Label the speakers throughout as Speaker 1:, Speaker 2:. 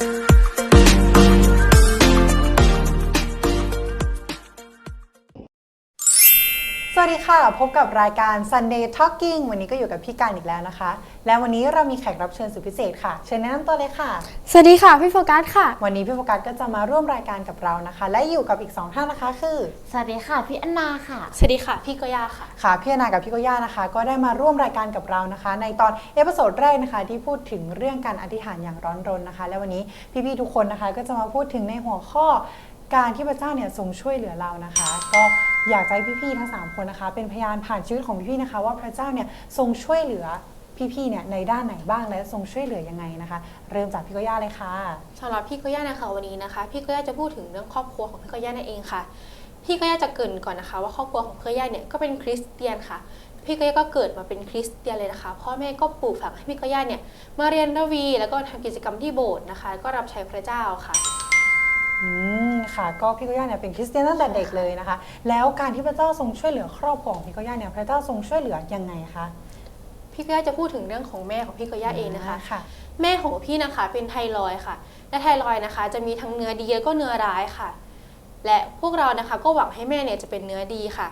Speaker 1: ส วัสดีค่ะ พบกับรายการ Sunday Talking วันนี้ก็อยู่กับพี่การอีกแล้วนะคะ และวันนี้เรามีแขกรับเชิญสุดพิเศษค่ะ เชิญแนะนำตัวเลยค่ะ
Speaker 2: สวัสดีค่ะ พี่โฟกัสค่ะ
Speaker 1: วันนี้พี่โฟกัสก็จะมาร่วมรายการกับเรานะคะ และอยู่กับอีก 2 ท่านนะคะ คือ
Speaker 3: สวัสดีค่ะ พี่อนนาค่ะ
Speaker 2: สวัสดีค่ะ พี่กยาค่ะ
Speaker 1: ค่ะ พี่อนากับพี่โกย่านะคะ ก็ได้มาร่วมรายการกับเรานะคะ ในตอนเอพิโซดแรกนะคะ ที่พูดถึงเรื่องการอธิษฐานอย่างร้อนรนนะคะ และวันนี้พี่ๆทุกคนนะคะ ก็จะมาพูดถึงในหัวข้อ การที่พระเจ้าเนี่ยทรงช่วยเหลือเรานะคะ ก็อยากจะให้พี่ๆทั้งสามคนนะคะ เป็นพยานผ่านชีวิตของพี่ๆนะคะ ว่าพระเจ้าเนี่ยทรงช่วยเหลือพี่ๆเนี่ยในด้านไหนบ้างและทรงช่วยเหลือยังไงนะคะ เริ่มจากพี่กย่าเลยค่ะ
Speaker 2: สำหรับพี่กย่านะคะวันนี้นะคะ พี่กย่าจะพูดถึงเรื่องครอบครัวของพี่กย่านั่นเองค่ะ พี่กย่าจะเกรินก่อนนะคะ ว่าครอบครัวของพี่กย่าเนี่ยก็เป็นคริสเตียนค่ะ พี่กย่าก็เกิดมาเป็นคริสเตียนเลยนะคะพ่อแม่ก็ปลูกฝังให้พี่กย่าเนี่ยมาเรียนระวี แล้วก็ทำกิจกรรมที่โบสถ์นะคะ ก็รับใช้พระเจ้าค่ะ
Speaker 1: อืม ค่ะ ก็พี่โกย่าเนี่ยเป็นคริสเตียนตั้งแต่เด็กเลยนะคะ แล้วการที่พระเจ้าทรงช่วยเหลือครอบครัวของพี่โกย่าเนี่ยพระเจ้าทรงช่วยเหลือยังไงคะ
Speaker 2: พี่กย่าจะพูดถึงเรื่องของแม่ของพี่กย่าเองนะคะ
Speaker 1: ค่ะ
Speaker 2: แม่ของพี่นะคะเป็นไทรอยด์ค่ะ และไทรอยด์นะคะ จะมีทั้งเนื้อดีแล้วก็เนื้อร้ายค่ะ และพวกเรานะคะก็หวังให้แม่เนี่ยจะเป็นเนื้อดีค่ะ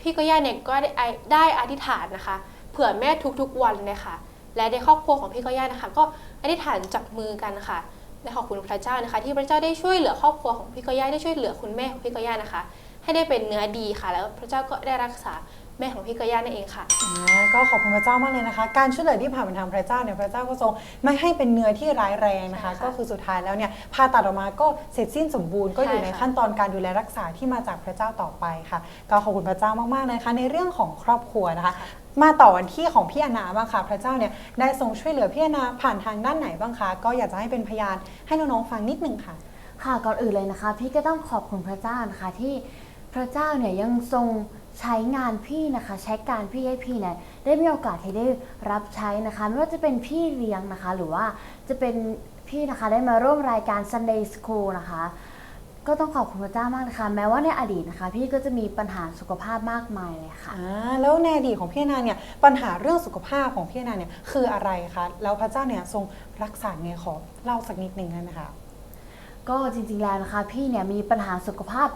Speaker 2: พี่ก็ย่าเนี่ยก็ได้ได้อธิษฐานนะคะ เผื่อแม่ทุกๆวันเลยค่ะ และในครอบครัวของพี่ก็ย่านะคะ ก็อธิษฐานจับมือกันค่ะ และขอบคุณพระเจ้านะคะ ที่พระเจ้าได้ช่วยเหลือครอบครัวของพี่ก็ย่าได้ช่วยเหลือคุณแม่ของพี่ก็ย่านะคะ ให้ได้เป็นเนื้อดีค่ะ แล้วพระเจ้าก็ได้รักษาแม่ของพี่ก็ย่านั่นเองค่ะ
Speaker 1: อ่าก็ขอบคุณพระเจ้ามากเลยนะคะ การช่วยเหลือที่ผ่านมาทางพระเจ้าเนี่ยพระเจ้าก็ทรงไม่ให้เป็นเนื้อที่ร้ายแรงนะคะ
Speaker 2: ใช่ค่ะ
Speaker 1: ก็คือสุดท้ายแล้วเนี่ยผ่าตัดออกมาก็เสร็จสิ้นสมบูรณ์ก็อยู่
Speaker 2: ใช่
Speaker 1: ใน
Speaker 2: ค่ะ
Speaker 1: ขั้นตอนการดูแลรักษาที่มาจากพระเจ้าต่อไปค่ะ ก็ขอบคุณพระเจ้ามากๆเลยนะคะในเรื่องของครอบครัวนะคะ มาต่อวันที่ของพี่อนาบ้างค่ะ พระเจ้าเนี่ยได้ทรงช่วยเหลือพี่อนาผ่านทางด้านไหนบ้างคะ ก็อยากจะให้เป็นพยานให้น้องๆฟังนิดนึงค่ะ
Speaker 3: ค่ะก่อนอื่นเลยนะคะ พี่ก็ต้องขอบคุณพระเจ้านะคะที่พระเจ้าเนี่ยยังทรงใช้งานพี่นะคะ ใช้การพี่ให้พี่เนี่ยได้มีโอกาสที่ได้รับใช้นะคะ ไม่ว่าจะเป็นพี่เลี้ยงนะคะ หรือว่าจะเป็นพี่นะคะได้มาร่วมรายการ Sunday School นะคะ ก็ต้องขอบคุณพระเจ้ามากนะคะแม้ว่าในอดีตนะคะ พี่ก็จะมีปัญหาสุขภาพมากมายเลยค่ะ
Speaker 1: อ่าแล้วในอดีตของพี่อนาเนี่ยปัญหาเรื่องสุขภาพของพี่อนาเนี่ยคืออะไรคะแล้วพระเจ้าเนี่ยทรงรักษาไงขอเล่าสักนิดนึงได้ไหมคะ
Speaker 3: ก็จริงๆแล้วนะคะ พี่เนี่ยมีปัญหาสุขภาพ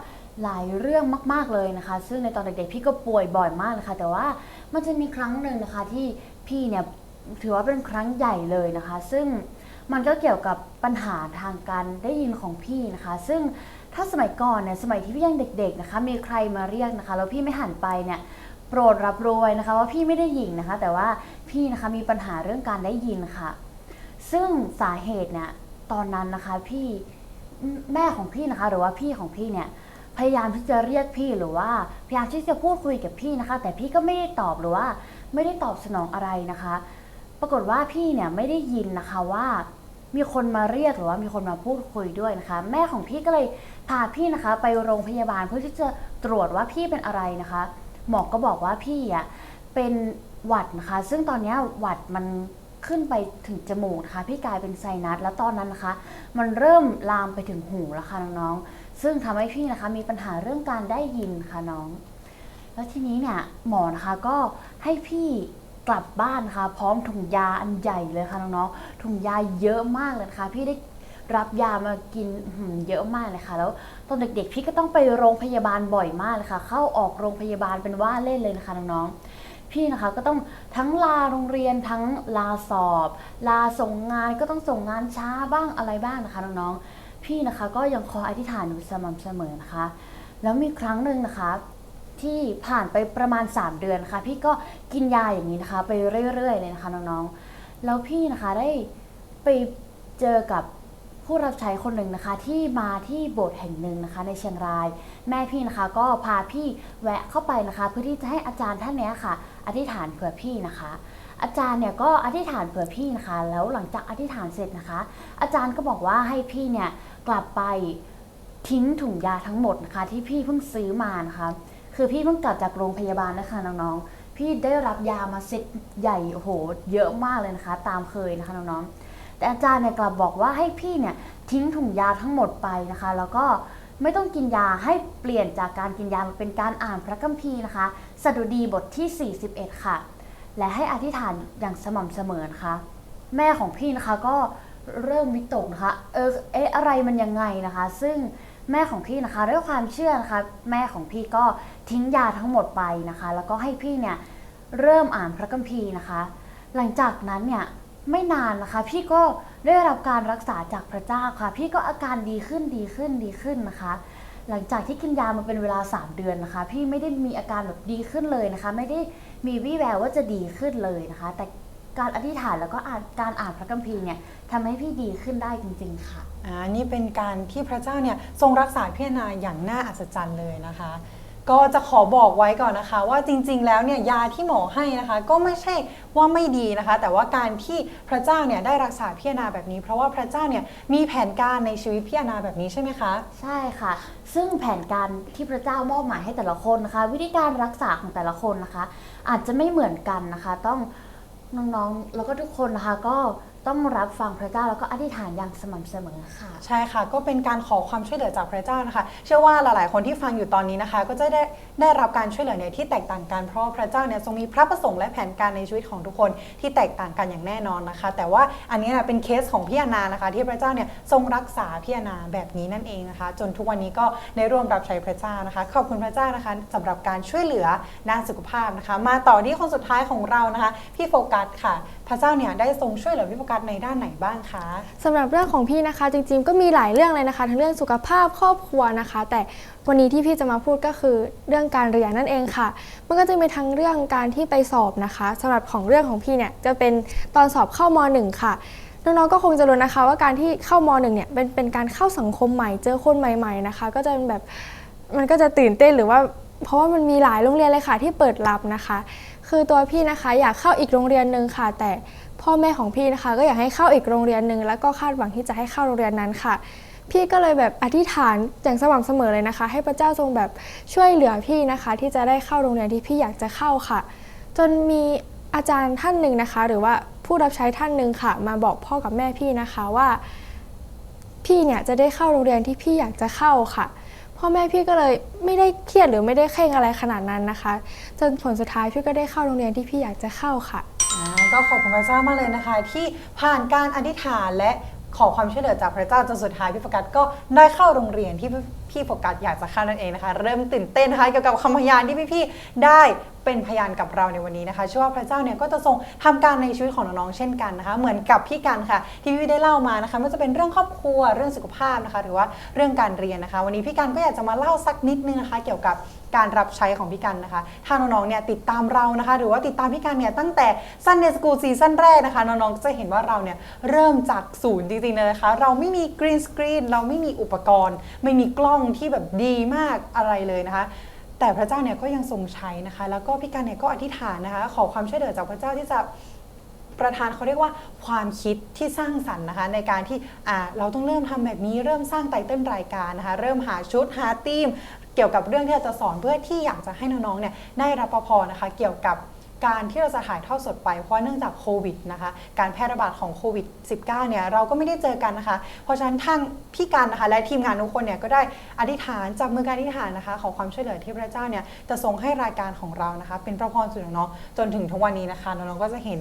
Speaker 3: หลายเรื่องมาก ๆเลยนะคะ ซึ่งในตอนเด็กๆพี่ก็ป่วยบ่อยมากนะคะ แต่ว่ามันจะมีครั้งหนึ่งนะคะที่พี่เนี่ยถือว่าเป็นครั้งใหญ่เลยนะคะ ซึ่ง มันก็เกี่ยวกับปัญหาทางการได้ยินของพี่นะคะ ซึ่งถ้าสมัยก่อนเนี่ยสมัยที่พี่ยังเด็ก ๆนะคะ มีใครมาเรียกนะคะ แล้วพี่ไม่หันไปเนี่ยโปรดรับรู้ไว้นะคะ ว่าพี่ไม่ได้ยินนะคะ แต่ว่าพี่นะคะมีปัญหาเรื่องการได้ยินค่ะ ซึ่งสาเหตุเนี่ยตอนนั้นนะคะพี่แม่ของพี่นะคะ หรือว่าพี่ของพี่เนี่ยพยายามที่จะเรียกพี่หรือว่าพยายามที่จะพูดคุยกับพี่นะคะ แต่พี่ก็ไม่ได้ตอบหรือว่าไม่ได้ตอบสนองอะไรนะคะ ปรากฏว่าพี่เนี่ยไม่ได้ยินนะคะว่า มีคนมาเรียกหรือว่ามีคนมาพูดคุยด้วยนะคะ แม่ของพี่ก็เลยพาพี่นะคะ ไปโรงพยาบาลเพื่อที่จะตรวจว่าพี่เป็นอะไรนะคะ หมอก็บอกว่าพี่อะเป็นหวัดนะคะ ซึ่งตอนนี้หวัดมันขึ้นไปถึงจมูกนะคะพี่กลายเป็นไซนัสแล้วตอนนั้นนะคะ มันเริ่มลามไปถึงหูแล้วค่ะน้องๆซึ่งทำให้พี่นะคะมีปัญหาเรื่องการได้ยินค่ะน้อง แล้วทีนี้เนี่ยหมอนะคะก็ให้พี่ กลับบ้านนะคะพร้อมถุงยาอันใหญ่เลยค่ะน้องๆถุงยาเยอะมากเลยนะคะพี่ได้รับยามากินเยอะมากเลยค่ะ แล้วตอนเด็กๆ พี่ก็ต้องไปโรงพยาบาลบ่อยมากเลยค่ะ เข้าออกโรงพยาบาลเป็นว่าเล่นเลยนะคะน้องๆพี่นะคะก็ต้องทั้งลาโรงเรียนทั้งลาสอบ ลาส่งงานก็ต้องส่งงานช้าบ้างอะไรบ้างนะคะน้องๆพี่นะคะก็ยังคออธิษฐานอยู่สม่ำเสมอนะคะ แล้วมีครั้งหนึ่งนะคะ ที่ผ่านไปประมาณ 3 เดือนนะคะพี่ก็กินยาอย่างนี้นะคะ ไปเรื่อยๆเลยนะคะน้องๆ แล้วพี่นะคะได้ไปเจอกับผู้รับใช้คนหนึ่งนะคะ ที่มาที่โบสถ์แห่งหนึ่งนะคะ ในเชียงราย แม่พี่นะคะ ก็พาพี่แวะเข้าไปนะคะ เพื่อที่จะให้อาจารย์ท่านเนี้ยค่ะ อธิษฐานเผื่อพี่นะคะ อาจารย์เนี่ยก็อธิษฐานเผื่อพี่นะคะ แล้วหลังจากอธิษฐานเสร็จนะคะ อาจารย์ก็บอกว่าให้พี่เนี่ยกลับไปทิ้งถุงยาทั้งหมดนะคะ ที่พี่เพิ่งซื้อมานะคะ คือพี่เพิ่งกลับจากโรงพยาบาลนะคะน้องๆ พี่ได้รับยามาเซ็ตใหญ่โอ้โหเยอะมากเลยนะคะ ตามเคยนะคะน้องๆ แต่อาจารย์เนี่ยกลับบอกว่าให้พี่เนี่ยทิ้งถุงยาทั้งหมดไปนะคะ แล้วก็ไม่ต้องกินยาให้เปลี่ยนจากการกินยามาเป็นการอ่านพระคัมภีร์นะคะ สดุดีบทที่ 41 ค่ะ และให้อธิษฐานอย่างสม่ำเสมอนะคะ แม่ของพี่นะคะก็เริ่มวิตกนะคะ เออเอ๊ะอะไรมันยังไงนะคะ ซึ่ง แม่ของพี่นะคะ ด้วยความเชื่อนะคะแม่ของพี่ก็ทิ้งยาทั้งหมดไปนะคะ แล้วก็ให้พี่เนี่ยเริ่มอ่านพระคัมภีร์นะคะ หลังจากนั้นเนี่ยไม่นานนะคะ พี่ก็ได้รับการรักษาจากพระเจ้าค่ะ พี่ก็อาการดีขึ้นดีขึ้นดีขึ้นนะคะ หลังจากที่กินยามาเป็นเวลา 3 เดือนนะคะ พี่ไม่ได้มีอาการแบบดีขึ้นเลยนะคะ ไม่ได้มีวี่แววว่าจะดีขึ้นเลยนะคะ แต่การอธิษฐานแล้วก็การอ่านพระคัมภีร์เนี่ยทำให้พี่ดีขึ้นได้จริง ๆ ค่ะ
Speaker 1: อ่านี่เป็นการที่พระเจ้าเนี่ยทรงรักษาพี่แอนาอย่างน่าอัศจรรย์เลยนะคะ ก็จะขอบอกไว้ก่อนนะคะ ว่าจริงๆ แล้วเนี่ยยาที่หมอให้นะคะ ก็ไม่ใช่ว่าไม่ดีนะคะ แต่ว่าการที่พระเจ้าเนี่ยได้รักษาพี่แอนาแบบนี้ เพราะว่าพระเจ้าเนี่ยมีแผนการในชีวิตพี่แอนนาแบบนี้ใช่ไหมคะ
Speaker 3: ใช่ค่ะ ซึ่งแผนการที่พระเจ้ามอบหมายให้แต่ละคนนะคะ วิธีการรักษาของแต่ละคนนะคะ อาจจะไม่เหมือนกันนะคะ ต้องน้องๆ แล้วก็ทุกคนนะคะก็ ต้องรับฟังพระเจ้าแล้วก็อธิษฐานอย่างสม่ำเสมอค่ะ
Speaker 1: ใช่ค่ะ ก็เป็นการขอความช่วยเหลือจากพระเจ้านะคะ เชื่อว่าหลาย ๆ คนที่ฟังอยู่ตอนนี้นะคะ ก็จะได้ได้รับการช่วยเหลือเนี่ยที่แตกต่างกันเพราะพระเจ้าเนี่ยทรงมีพระประสงค์และแผนการในชีวิตของทุกคนที่แตกต่างกันอย่างแน่นอนนะคะ แต่ว่าอันนี้นะเป็นเคสของพี่อนานะคะ ที่พระเจ้าเนี่ยทรงรักษาพี่อนาแบบนี้นั่นเองนะคะ จนทุกวันนี้ก็ได้ร่วมรับใช้พระเจ้านะคะ ขอบคุณพระเจ้านะคะสำหรับการช่วยเหลือด้านสุขภาพนะคะ มาต่อที่คนสุดท้ายของเรานะคะพี่โฟกัสค่ะ พระเจ้าเนี่ยได้ทรงช่วยเหลือพี่โฟกัสในด้านไหนบ้างคะ
Speaker 4: สำหรับเรื่องของพี่นะคะ จริงๆ ก็มีหลายเรื่องเลยนะคะ ทั้งเรื่องสุขภาพครอบครัวนะคะ แต่วันนี้ที่พี่จะมาพูดก็คือเรื่องการเรียนนั่นเองค่ะ มันก็จะมีทั้งเรื่องการที่ไปสอบนะคะสำหรับของเรื่องของพี่เนี่ยจะเป็นตอนสอบเข้าม .1 ค่ะน้องๆ ก็คงจะรู้นะคะว่าการที่เข้าม .1 เนี่ยเป็นเป็นการเข้าสังคมใหม่เจอคนใหม่ๆนะคะ ก็จะเป็นแบบมันก็จะตื่นเต้นหรือว่า เพราะว่ามันมีหลายโรงเรียนเลยค่ะที่เปิดรับนะคะ คือตัวพี่นะคะอยากเข้าอีกโรงเรียนหนึ่งค่ะ แต่พ่อแม่ของพี่นะคะ ก็อยากให้เข้าอีกโรงเรียนหนึ่งแล้วก็คาดหวังที่จะให้เข้าโรงเรียนนั้นค่ะ พี่ก็เลยแบบอธิษฐานอย่างสม่ำเสมอเลยนะคะ ให้พระเจ้าทรงแบบช่วยเหลือพี่นะคะ ที่จะได้เข้าโรงเรียนที่พี่อยากจะเข้าค่ะ จนมีอาจารย์ท่านหนึ่งนะคะ หรือว่าผู้รับใช้ท่านหนึ่งค่ะ มาบอกพ่อกับแม่พี่นะคะว่า พี่เนี่ยจะได้เข้าโรงเรียนที่พี่อยากจะเข้าค่ะ พ่อแม่พี่ก็เลยไม่ได้เครียดหรือไม่ได้เคร่งอะไรขนาดนั้นนะคะ จนผลสุดท้ายพี่ก็ได้เข้าโรงเรียนที่พี่อยากจะเข้าค่ะ
Speaker 1: อ่าก็ขอบคุณพระเจ้ามากเลยนะคะ ที่ผ่านการอธิษฐานและขอความช่วยเหลือจากพระเจ้าจนสุดท้ายพี่โฟกัสก็ได้เข้าโรงเรียนที่พี่โฟกัสอยากจะเข้านั่นเองนะคะ เริ่มตื่นเต้นนะคะเกี่ยวกับคำพยานที่พี่ๆได้ เป็นพยานกับเราในวันนี้นะคะเชื่อว่าพระเจ้าเนี่ยก็จะทรงทำการในชีวิตของน้องๆเช่นกันนะคะ เหมือนกับพี่กันค่ะ ที่พี่ได้เล่ามานะคะไม่ว่าจะเป็นเรื่องครอบครัวเรื่องสุขภาพนะคะ หรือว่าเรื่องการเรียนนะคะ วันนี้พี่กันก็อยากจะมาเล่าสักนิดนึงนะคะ เกี่ยวกับการรับใช้ของพี่กันนะคะ ถ้าน้องๆเนี่ยติดตามเรานะคะ หรือว่าติดตามพี่กันเนี่ยตั้งแต่ Sunday School ซีซั่นแรกนะคะ น้องๆจะเห็นว่าเราเนี่ยเริ่มจากศูนย์จริงๆเลยนะคะ เราไม่มีกรีนสกรีนเราไม่มีอุปกรณ์ ไม่มีกล้องที่แบบดีมากอะไรเลยนะคะ แต่พระเจ้าเนี่ยก็ยังทรงใช้นะคะ แล้วก็พี่การเนี่ยก็อธิษฐานนะคะ ขอความช่วยเหลือจากพระเจ้าที่จะประธานเขาเรียกว่าความคิดที่สร้างสรรค์นะคะ ในการที่อ่าเราต้องเริ่มทำแบบนี้เริ่มสร้างไตเติ้ลรายการนะคะ เริ่มหาชุดหาธีม เกี่ยวกับเรื่องที่เราจะสอนเพื่อที่อยากจะให้น้องๆเนี่ยได้รับประพอนะคะ เกี่ยวกับ การที่เราจะถ่ายทอดสดไปเพราะเนื่องจากโควิดนะคะการแพร่ระบาดของโควิด -19 เนี่ยเราก็ไม่ได้เจอกันนะคะ เพราะฉะนั้นทางพี่กันนะคะและทีมงานทุกคนเนี่ยก็ได้อธิษฐานจับมือการอธิษฐานนะคะขอความช่วยเหลือที่พระเจ้าเนี่ยจะทรงให้รายการของเรานะคะ เป็นพระพรสู่น้องๆจนถึงทุกวันนี้นะคะน้องๆก็จะเห็น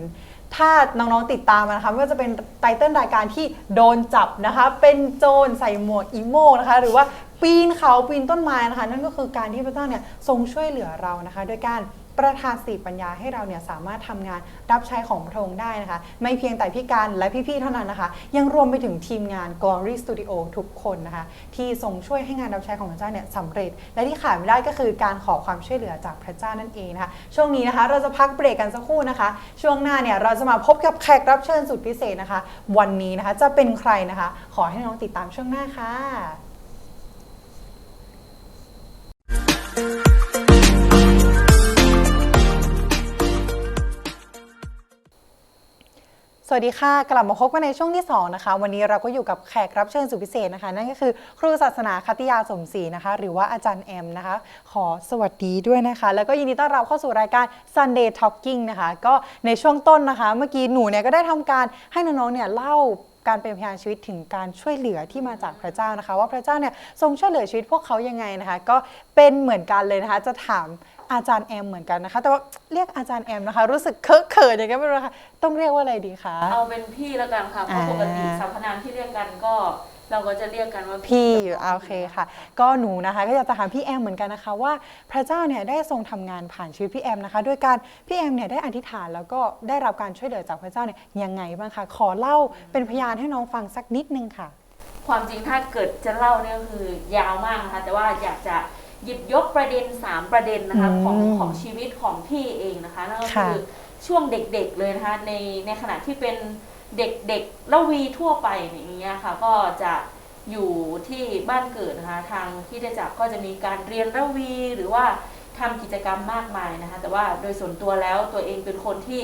Speaker 1: ถ้าน้องๆติดตามมานะคะไม่ว่าจะเป็นไตเติ้ลรายการที่โดนจับนะคะ เป็นโจรใส่หมวกอีโมนะคะ หรือว่าปีนเขาปีนต้นไม้นะคะ นั่นก็คือการที่พระเจ้าเนี่ยทรงช่วยเหลือเรานะคะ ด้วยการ ประทานสติปัญญาให้เราเนี่ยสามารถทำงานรับใช้ของพระองค์ได้นะคะ ไม่เพียงแต่พี่การและพี่ๆเท่านั้นนะคะ ยังรวมไปถึงทีมงาน Glory Studio ทุกคนนะคะ ที่ทรงช่วยให้งานรับใช้ของพระเจ้าเนี่ยสำเร็จ และที่ขาดไม่ได้ก็คือการขอความช่วยเหลือจากพระเจ้านั่นเองนะคะ ช่วงนี้นะคะเราจะพักเบรกกันสักครู่นะคะ ช่วงหน้าเนี่ยเราจะมาพบกับแขกรับเชิญสุดพิเศษนะคะ วันนี้นะคะจะเป็นใครนะคะ ขอให้น้องติดตามช่วงหน้าค่ะ สวัสดีค่ะ กลับมาพบกันในช่วงที่ 2 นะคะ วันนี้เราก็อยู่กับแขกรับเชิญสุดพิเศษนะคะ นั่นก็คือครูศาสนาคติยาสมศรีนะคะ หรือว่าอาจารย์แอมนะคะ ขอสวัสดีด้วยนะคะ แล้วก็ยินดีต้อนรับเข้าสู่รายการ Sunday Talking นะคะ ก็ในช่วงต้นนะคะ เมื่อกี้หนูเนี่ยก็ได้ทำการให้น้องๆเนี่ยเล่าการเป็นพยานชีวิตถึงการช่วยเหลือที่มาจากพระเจ้านะคะ ว่าพระเจ้าเนี่ยทรงช่วยเหลือชีวิตพวกเขายังไงนะคะ ก็เป็นเหมือนกันเลยนะคะ จะถาม อาจารย์แอมเหมือนกันนะคะ แต่ว่าเรียกอาจารย์แอมนะคะ รู้สึกเคอะเขินอย่างเงี้ยไม่รู้นะคะต้องเรียกว่าอะไรดีคะ
Speaker 5: เอาเป็นพี่แล้วกันค่ะเพราะ
Speaker 1: อ่า
Speaker 5: ปกติสรรพนามที่เรียกกันก็เราก็จะเรียกกันว่า
Speaker 1: พี่อ่าโอเคค่ะ ก็หนูนะคะก็อยากจะถามพี่แอมเหมือนกันนะคะ ว่าพระเจ้าเนี่ยได้ทรงทำงานผ่านชีวิตพี่แอมนะคะด้วยการพี่แอมเนี่ยได้อธิษฐานแล้วก็ได้รับการช่วยเหลือจากพระเจ้าเนี่ยยังไงบ้างคะขอเล่าเป็นพยานให้น้องฟังสักนิดนึงค่ะ
Speaker 5: ความจริงถ้าเกิดจะเล่าเนี่ยก็คือยาวมากนะคะแต่ว่าอยากจะ หยิบยกประเด็น 3 ประเด็นนะคะ
Speaker 1: อืม
Speaker 5: ของของชีวิตของพี่เองนะคะนั่นก็
Speaker 1: ค่ะ
Speaker 5: คือช่วงเด็กๆเลยนะคะในในขณะที่เป็นเด็กๆละวีทั่วไปอย่างเงี้ยค่ะก็จะอยู่ที่บ้านเกิดนะคะทางที่ได้จักรก็จะมีการเรียนละวีหรือว่าทำกิจกรรมมากมายนะคะ แต่ว่าโดยส่วนตัวแล้วตัวเองเป็นคนที่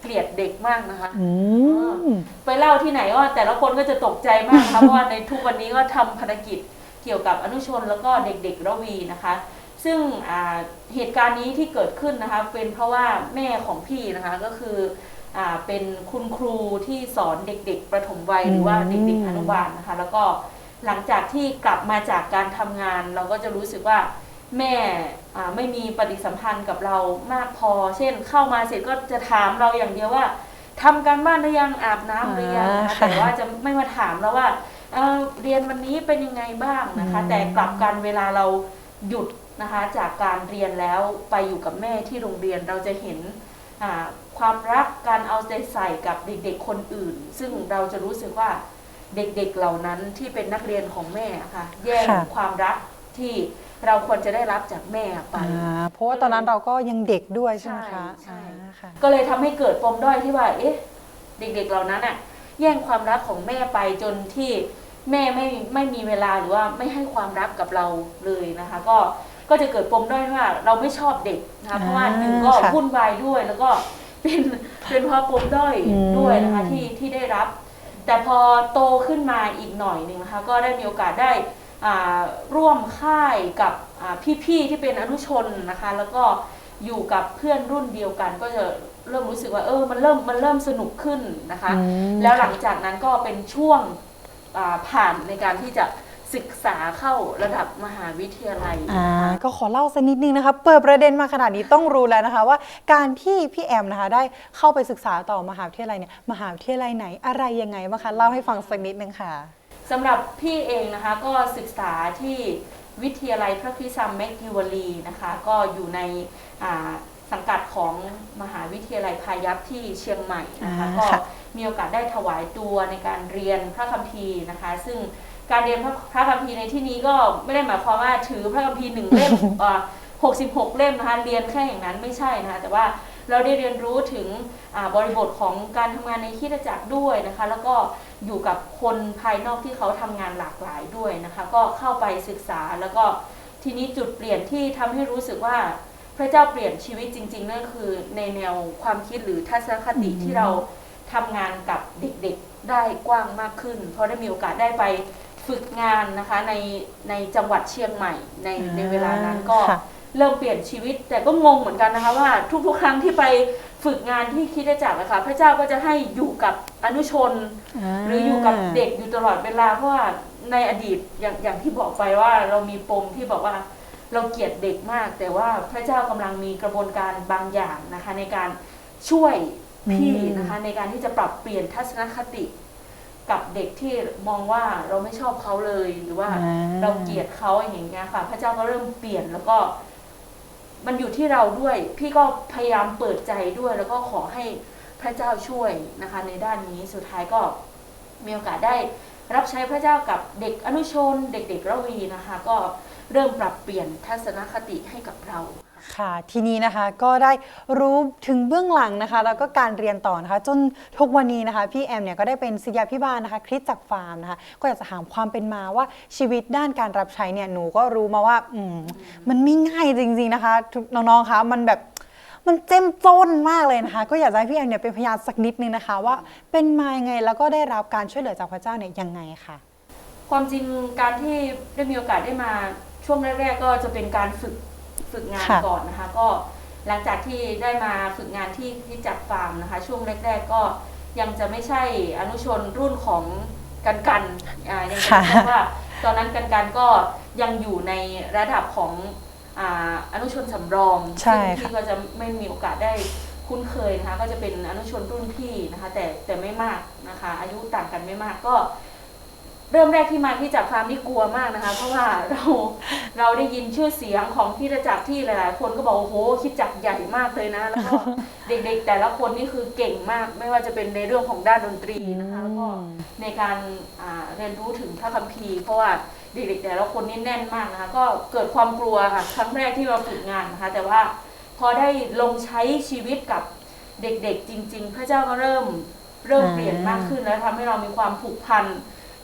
Speaker 5: เกลียดเด็กมากนะคะ
Speaker 1: อืม
Speaker 5: ไปเล่าที่ไหนก็แต่ละคนก็จะตกใจมากนะคะเพราะว่าในทุกวันนี้ก็ทำภารกิจ เกี่ยวกับอนุชนแล้วก็เด็กๆระวีนะคะ ซึ่งอ่าเหตุการณ์นี้ที่เกิดขึ้นนะคะเป็นเพราะว่าแม่ของพี่นะคะก็คืออ่าเป็นคุณครูที่สอนเด็ก ๆ ประถมวัยหรือว่าเด็กๆอนุบาลนะคะ แล้วก็หลังจากที่กลับมาจากการทำงาน เราก็จะรู้สึกว่าแม่อ่าไม่มีปฏิสัมพันธ์กับเรามากพอ เช่นเข้ามาเสร็จก็จะถามเราอย่างเดียวว่าทำการบ้านหรือยังอาบน้ำหรือยังนะคะ
Speaker 1: อ่า
Speaker 5: แต่ว่าจะไม่มาถามแล้วว่า เอ่อเรียนวันนี้เป็นยังไงบ้างนะคะ
Speaker 1: อืม
Speaker 5: แต่กลับกันเวลาเราหยุดนะคะจากการเรียนแล้วไปอยู่กับแม่ที่โรงเรียนเราจะเห็นอ่าความรักการเอาใจใส่กับเด็กๆคนอื่น ซึ่งเราจะรู้สึกว่าเด็กๆเหล่านั้นที่เป็นนักเรียนของแม่ค่ะแย่ง
Speaker 1: ค่ะ
Speaker 5: ความรักที่เราควรจะได้รับจากแม่ไป
Speaker 1: อ่าเพราะว่าตอนนั้นเราก็ยังเด็กด้วยใช่ไหมคะ
Speaker 5: ใช่ใช่
Speaker 1: อ่าค่ะ
Speaker 5: ก็เลยทำให้เกิดปมด้อยที่ว่า เอ๊ะ เด็กๆ เหล่านั้นอะแย่งความรักของแม่ไปจนที่ แม่ไม่ไม่มีเวลาหรือว่าไม่ให้ความรักกับเราเลยนะคะ ก็ก็จะเกิดปมด้อยว่าเราไม่ชอบเด็กนะคะเพราะว่า
Speaker 1: อ่า
Speaker 5: หนึ่งก็
Speaker 1: ค่ะ
Speaker 5: วุ่นวายด้วย แล้วก็เป็นเป็นเพราะปมด้อย
Speaker 1: อืม
Speaker 5: ด้วยนะคะที่ที่ได้รับ แต่พอโตขึ้นมาอีกหน่อยหนึ่งนะคะก็ได้มีโอกาสได้อ่าร่วมค่ายกับอ่าพี่ๆที่เป็นอนุชนนะคะ แล้วก็อยู่กับเพื่อนรุ่นเดียวกัน ก็จะเริ่มรู้สึกว่าเออมันเริ่มมันเริ่มสนุกขึ้นนะคะ
Speaker 1: อืม
Speaker 5: แล้วหลังจากนั้นก็เป็นช่วงอ่า ผ่านในการที่จะศึกษาเข้าระดับมหาวิทยาลัย
Speaker 1: อ่า
Speaker 5: นะคะ
Speaker 1: ก็ขอเล่าสักนิดนึงนะคะเปิดประเด็นมาขนาดนี้ต้องรู้แล้วนะคะว่าการที่พี่แอมนะคะได้เข้าไปศึกษาต่อมหาวิทยาลัยเนี่ยมหาวิทยาลัยไหนอะไรยังไงบ้างคะเล่าให้ฟังสักนิดนึงค่ะ
Speaker 5: สำหรับพี่เองนะคะก็ศึกษาที่วิทยาลัยพระคริสตแมกกิวลีนะคะ ก็อยู่ในอ่าสังกัดของมหาวิทยาลัยพายัพที่เชียงใหม่นะคะ
Speaker 1: อ่า
Speaker 5: ก็
Speaker 1: ค่ะ
Speaker 5: มีโอกาสได้ถวายตัวในการเรียนพระคัมภีร์นะคะ ซึ่งการเรียนพระพระคัมภีร์ในที่นี้ก็ไม่ได้หมายความว่าถือพระคัมภีร์หนึ่งเล่มอ่า66เล่มนะคะเรียนแค่อย่างนั้นไม่ใช่นะคะแต่ว่าเราได้เรียนรู้ถึงบริบทของการทำงานในคิดจักรด้วยนะคะ แล้วก็อยู่กับคนภายนอกที่เขาทำงานหลากหลายด้วยนะคะ ก็เข้าไปศึกษาแล้วก็ทีนี้จุดเปลี่ยนที่ทำให้รู้สึกว่าพระเจ้าเปลี่ยนชีวิตจริงๆนั่นคือในแนวความคิดหรือทัศนคติที่เรา ทำงานกับเด็กๆได้กว้างมากขึ้น เพราะได้มีโอกาสได้ไปฝึกงานนะคะในในจังหวัดเชียงใหม่ในในเวลานั้นก็
Speaker 1: ค่ะ
Speaker 5: เริ่มเปลี่ยนชีวิต แต่ก็งงเหมือนกันนะคะว่าทุกๆครั้งที่ไปฝึกงานที่คริดจักรนะคะพระเจ้าก็จะให้อยู่กับอนุชน หรืออยู่กับเด็กอยู่ตลอดเวลาเพราะว่าในอดีตอย่างอย่างที่บอกไปว่าเรามีปมที่บอกว่าเราเกลียดเด็กมาก แต่ว่าพระเจ้ากำลังมีกระบวนการบางอย่างนะคะในการช่วย พี่
Speaker 1: อืม
Speaker 5: นะคะในการที่จะปรับเปลี่ยนทัศนคติกับเด็กที่มองว่าเราไม่ชอบเขาเลยหรือว่า
Speaker 1: อ่า
Speaker 5: เราเกลียดเขาอย่างเงี้ยค่ะ พระเจ้าก็เริ่มเปลี่ยนแล้วก็ มันอยู่ที่เราด้วย พี่ก็พยายามเปิดใจด้วย แล้วก็ขอให้พระเจ้าช่วยนะคะ ในด้านนี้สุดท้ายก็มีโอกาสได้รับใช้พระเจ้ากับเด็กอนุชน เด็กๆระวีนะคะ ก็เริ่มปรับเปลี่ยนทัศนคติให้กับเรา
Speaker 1: ค่ะ ทีนี้นะคะก็ได้รู้ถึงเบื้องหลังนะคะ แล้วก็การเรียนต่อนะคะ จนทุกวันนี้นะคะ พี่แอมเนี่ยก็ได้เป็นศิษยาพิบาลนะคะคริสตจักรฟาร์มนะคะ ก็อยากจะถามความเป็นมาว่าชีวิตด้านการรับใช้เนี่ยหนูก็รู้มาว่าอืมมันไม่ง่ายจริงๆนะคะทุกน้องๆคะมันแบบมันเจ้มจนมากเลยนะคะ ก็อยากจะให้พี่แอมเนี่ยเป็นพยานสักนิดนึงนะคะ ว่าเป็นมายังไงแล้วก็ได้รับการช่วยเหลือจากพระเจ้าเนี่ยยังไงค่ะ
Speaker 5: ความจริงการที่ได้มีโอกาสได้มาช่วงแรก ๆ ก็จะเป็นการฝึก ฝึกงาน
Speaker 1: ค่ะ
Speaker 5: ก่อนนะคะ ก็หลังจากที่ได้มาฝึกงานที่ที่จักรฟาร์มนะคะ ช่วงแรก ๆ ก็ยังจะไม่ใช่อนุชนรุ่นของกันกันอ่ายังจะ
Speaker 1: ค่ะ
Speaker 5: เพราะว่า ตอนนั้นกันกันก็ยังอยู่ในระดับของอ่าอนุชนสำรอง
Speaker 1: ใช่
Speaker 5: ซึ่ง
Speaker 1: ค่ะ
Speaker 5: พี่ก็จะไม่มีโอกาสได้คุ้นเคยนะคะ ก็จะเป็นอนุชนรุ่นพี่นะคะ แต่แต่ไม่มากนะคะ อายุต่างกันไม่มากก็ เริ่มแรกที่มาที่จากฟาร์มนี่กลัวมากนะคะ เพราะว่าเราเราได้ยินชื่อเสียงของที่จักรที่หลายๆ คนก็บอกโอ้โหคิดจักรใหญ่มากเลยนะแล้วก็เด็กๆ แต่ละคนนี่คือเก่งมาก ไม่ว่าจะเป็นในเรื่องของด้านดนตรีนะคะแล้วก็ในการเรียนรู้ถึงพระคัมภีร์เพราะว่าเด็กๆแต่ละคนนี่แน่นมากนะคะก็เกิดความกลัวค่ะครั้งแรกที่เราฝึกงานนะคะ แต่ว่าพอได้ลงใช้ชีวิตกับเด็กๆ จริง ๆ พระเจ้าก็เริ่มเริ่มเปลี่ยนมากขึ้นแล้วทำให้เรามีความผูกพัน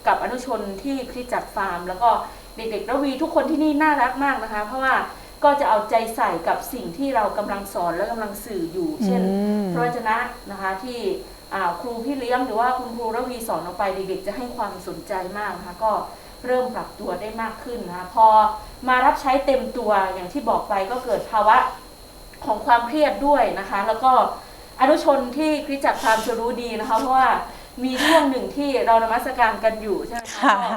Speaker 5: กับอนุชนที่คริสตจักรฟาร์ม แล้วก็เด็กๆระวีทุกคนที่นี่น่ารักมากนะคะ เพราะว่าก็จะเอาใจใส่กับสิ่งที่เรากำลังสอนและกำลังสื่ออยู่ เช่น พระวจนะนะคะที่อ่าครูพี่เลี้ยงหรือว่าคุณครูระวีสอนออกไปเด็กๆจะให้ความสนใจมากนะคะก็เริ่มปรับตัวได้มากขึ้นนะคะพอมารับใช้เต็มตัวอย่างที่บอกไปก็เกิดภาวะของความเครียดด้วยนะคะ แล้วก็อนุชนที่คริสตจักรพราหมณ์จะรู้ดีนะคะเพราะว่า มีช่วงหนึ่งที่เรานมัสการกันอยู่ใช่ไหมคะ
Speaker 1: ค่ะ
Speaker 5: ก็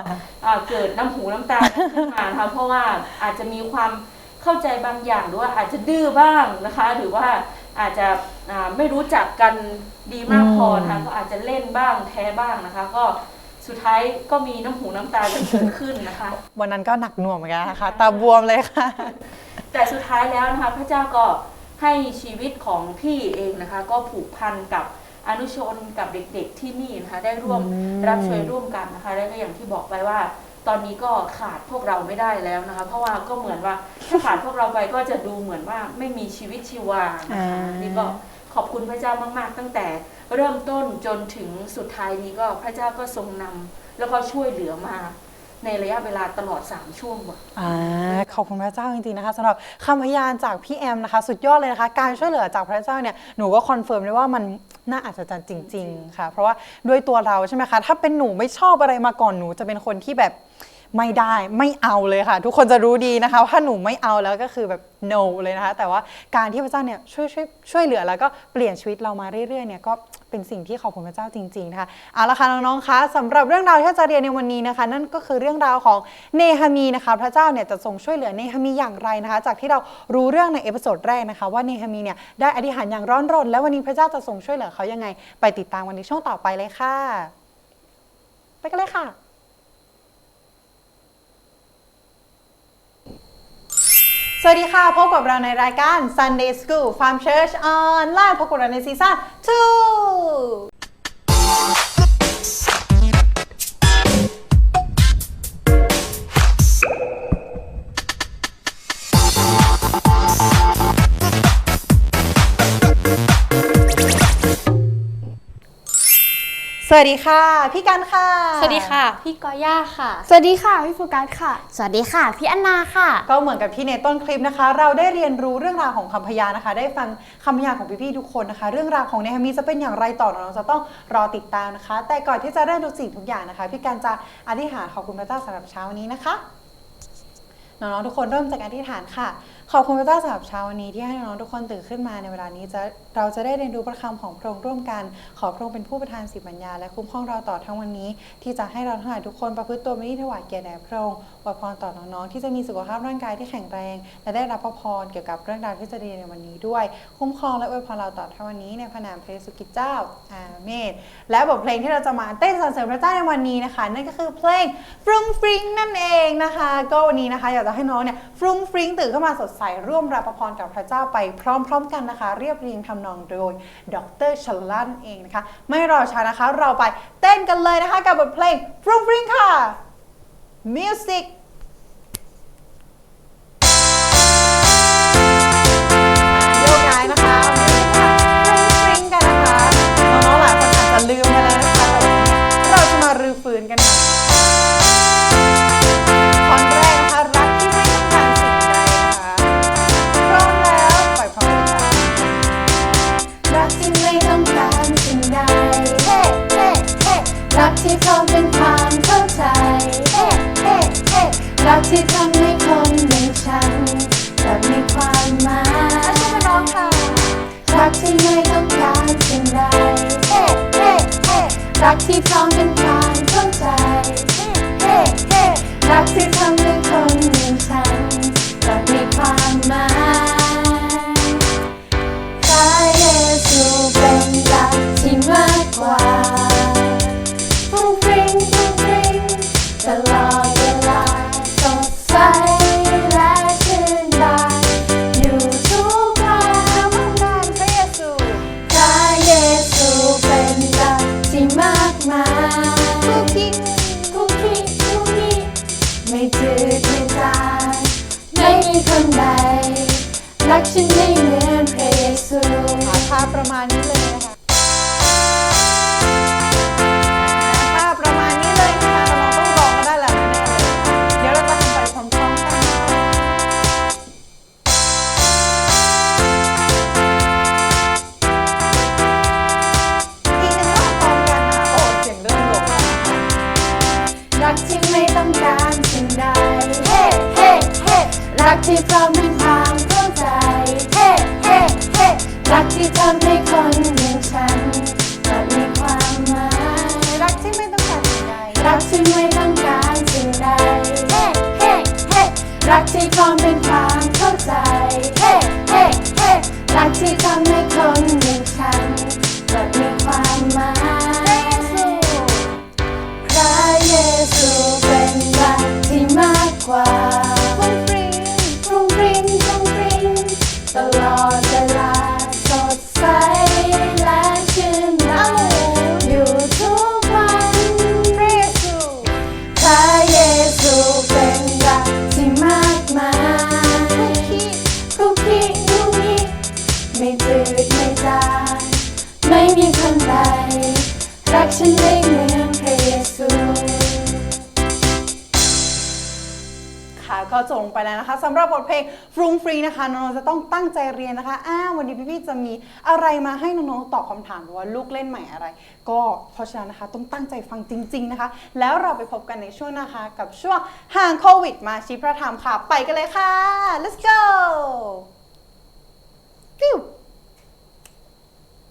Speaker 5: อ่าเกิดน้ำหูน้ำตาขึ้นมานะคะเพราะว่าอาจจะมีความเข้าใจบางอย่างหรือว่าอาจจะดื้อบ้างนะคะ หรือว่าอาจจะอ่าไม่รู้จักกันดีมากพอนะคะก็อาจจะเล่นบ้างแพ้บ้างนะคะ ก็สุดท้ายก็มีน้ำหูน้ำตากันเกิดขึ้นนะคะ
Speaker 1: วันนั้นก็หนักหน่วงเหมือนกันนะคะตาบวมเลยค่ะ
Speaker 5: แต่สุดท้ายแล้วนะคะพระเจ้าก็ให้ชีวิตของพี่เองนะคะ ก็ผูกพันกับ อนุชนกับเด็กๆที่นี่นะคะได้ร่วม
Speaker 1: อืม
Speaker 5: รับช่วยร่วมกันนะคะแล้วก็อย่างที่บอกไปว่า ตอนนี้ก็ขาดพวกเราไม่ได้แล้วนะคะ เพราะว่าก็เหมือนว่าถ้าขาดพวกเราไปก็จะดูเหมือนว่าไม่มีชีวิตชีวานะคะนี่ก็ขอบคุณพระเจ้ามาก ๆ ตั้งแต่เริ่มต้นจนถึงสุดท้ายนี้ก็พระเจ้าก็ทรงนำแล้วก็ช่วยเหลือมา ในระยะเวลาตลอด 3 ช่วงว่ะ
Speaker 1: อ่าขอบคุณพระเจ้าจริงๆนะคะสำหรับคำพยานจากพี่แอมนะคะ สุดยอดเลยนะคะ การช่วยเหลือจากพระเจ้าเนี่ยหนูก็คอนเฟิร์มเลยว่ามันน่าอัศจรรย์จริง ๆ ค่ะ เพราะว่าด้วยตัวเราใช่ไหมคะ ถ้าเป็นหนูไม่ชอบอะไรมาก่อนหนูจะเป็นคนที่แบบ ไม่ได้ไม่เอาเลยค่ะ ทุกคนจะรู้ดีนะคะว่าถ้าหนูไม่เอาแล้วก็คือแบบ no เลยนะคะ แต่ว่าการที่พระเจ้าเนี่ยช่วยช่วยช่วยเหลือแล้วก็เปลี่ยนชีวิตเรามาเรื่อยๆเนี่ยก็เป็นสิ่งที่ขอบคุณพระเจ้าจริงๆนะคะเอาละค่ะน้องๆคะสำหรับเรื่องราวที่จะเรียนในวันนี้นะคะ นั่นก็คือเรื่องราวของเนฮามีนะคะ พระเจ้าเนี่ยจะทรงช่วยเหลือเนฮามีอย่างไรนะคะ จากที่เรารู้เรื่องในเอพิโซดแรกนะคะ ว่าเนฮามีเนี่ยได้อธิษฐานอย่างร้อนรน และวันนี้พระเจ้าจะทรงช่วยเหลือเขายังไง ไปติดตามวันในช่วงต่อไปเลยค่ะ ไปกันเลยค่ะ สวัสดีค่ะ พบกับเราในรายการ Sunday School Farm Church Online พบกับเราในซีซั่น 2 วัสดีค่ะ พี่กันค่ะ
Speaker 2: สวัสดีค่ะ พี่กอย่าค่ะ
Speaker 4: สวัสดีค่ะ พี่โฟกัสค่ะ
Speaker 3: สวัสดีค่ะ พี่อันนาค่ะ
Speaker 1: ก็เหมือนกับที่ในต้นคลิปนะคะ เราได้เรียนรู้เรื่องราวของคำพยานนะคะ ได้ฟังคำพยานของพี่ๆทุกคนนะคะ เรื่องราวของเนฮามีจะเป็นอย่างไรต่อน้องๆจะต้องรอติดตามนะคะ แต่ก่อนที่จะเริ่มทุกสิ่งทุกอย่างนะคะ พี่การจะอธิษฐานขอบคุณพระเจ้าสำหรับเช้าวันนี้นะคะน้องๆทุกคนเริ่มจากการอธิษฐานค่ะ ขอบคุณพระเจ้าสำหรับเช้าวันนี้ที่ให้น้องๆทุกคนตื่นขึ้นมาในเวลานี้จะเราจะได้เรียนรู้พระคำของพระองค์ร่วมกัน ขอพระองค์เป็นผู้ประทานสิบัญญา และคุ้มครองเราต่อทั้งวันนี้ ที่จะให้เราทั้งหลายทุกคนประพฤติตัวไม่ได้ถวายเกียรติแด่พระองค์อวยพรต่อน้องๆที่จะมีสุขภาพร่างกายที่แข็งแรง และได้รับพระพรเกี่ยวกับเรื่องราวที่จะเรียนในวันนี้ด้วย คุ้มครองและอวยพรเราต่อทั้งวันนี้ในพระนามพระเยซูคริสต์เจ้าอาเมนและบทเพลงที่เราจะมาเต้นสรรเสริญพระเจ้าในวันนี้นะคะ นั่นก็คือเพลงฟรุ้งฟริ้งนั่นเองนะคะ ก็วันนี้นะคะอยากจะให้น้องเนี่ยฟรุ้งฟริ้งตื่นขึ้นมาสดใสร่วมรับพระพรกับพระเจ้าไปพร้อม ๆ กันนะคะ เรียบเรียงทำนองโดยดรชลันเองนะคะ ไม่รอช้านะคะเราไปเต้นกันเลยนะคะกับบทเพลงฟรุ้งฟริ้งค่ะ Music รักที่พร้อ
Speaker 4: เป็นความเข้าใจเฮ้เฮ้เฮ้รักที่ทำให้คนอย่างฉันแบบมีความหมาย
Speaker 1: ช่วยร้องค่ะ
Speaker 4: รักที่ไม่ต้องการสิ่งใดเฮ้เฮ้เฮ้รักที่พร้อม
Speaker 1: รั
Speaker 2: กที่พร้
Speaker 1: อมเป็
Speaker 2: นความเข้าใจ เฮ้เฮ้เฮ้รักที่ทำให้คนอย่างฉันก็มีความหมาย
Speaker 1: รักที่ไม่ต้องการสิ่งใด
Speaker 2: รักที่ไม่ต้องการสิ่งใด เฮ้เฮ้เฮ้รักที่พร้อมเป็นความเข้าใจ เฮ้เฮ้เฮ้รักที่ทำให้คนอย่างฉัน
Speaker 1: สำหรับบทเพลงฟรุงฟรีนะคะน้องๆจะต้องตั้งใจเรียนนะคะอ้าวันนี้พี่ๆจะมีอะไรมาให้น้องๆตอบคำถามหรือว่าลูกเล่นใหม่อะไร ก็เพราะฉะนั้นนะคะต้องตั้งใจฟังจริง ๆนะคะ แล้วเราไปพบกันในช่วงนะคะ กับช่วงห่างโควิด มาชีพระธรรมค่ะ ไปกันเลยค่ะ let's go